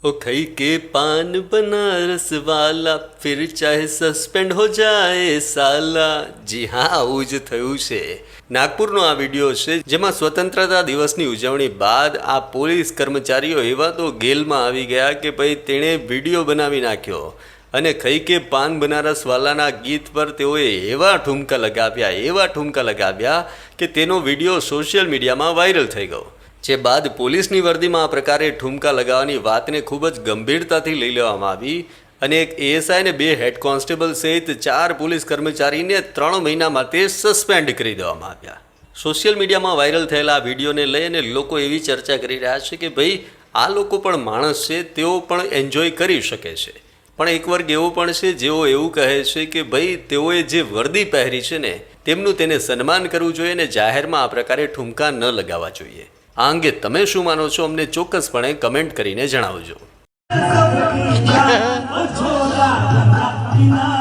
ओ खई के पान बनारस વાલા ફિર ચાહે સસ્પેન્ડ હો જાય સાલા જી હા આવું જ થયું છે નાગપુરનો આ વીડિયો છે, જેમાં સ્વતંત્રતા દિવસની ઉજવણી બાદ આ પોલીસ કર્મચારીઓ એવા તો ગેલમાં આવી ગયા કે ભાઈ તેણે વીડિયો બનાવી નાખ્યો. અને ખઈ કે પાન બનારસ વાલાના ગીત પર તેઓએ એવા ઠુમકા લગાવ્યા, એવા ઠુમકા લગાવ્યા કે તેનો વીડિયો સોશિયલ મીડિયામાં વાયરલ થઈ ગયો. જે બાદ પોલીસની વર્દીમાં આ પ્રકારે ઠુમકા લગાવવાની વાતને ખૂબ જ ગંભીરતાથી લઈ લેવામાં આવી અને એક એએસઆઈ ને બે હેડ કોન્સ્ટેબલ સહિત ચાર પોલીસ કર્મચારીને ત્રણ મહિના માટે સસ્પેન્ડ કરી દેવામાં આવ્યા. સોશિયલ મીડિયામાં વાયરલ થયેલા આ વિડીયોને લઈને લોકો એવી ચર્ચા કરી રહ્યા છે કે ભાઈ, આ લોકો પણ માણસ છે, તેઓ પણ એન્જોય કરી શકે છે. પણ એક વર્ગ એવો પણ છે, જેઓ એવું કહે છે કે ભાઈ, તેઓએ જે વર્દી પહેરી છે ને, તેમનું તેને સન્માન કરવું જોઈએ અને જાહેરમાં આ પ્રકારે ઠુમકા ન લગાવવા જોઈએ. આ અંગે તમે શું માનો છો અમને ચોક્કસપણે કમેન્ટ કરીને જણાવજો.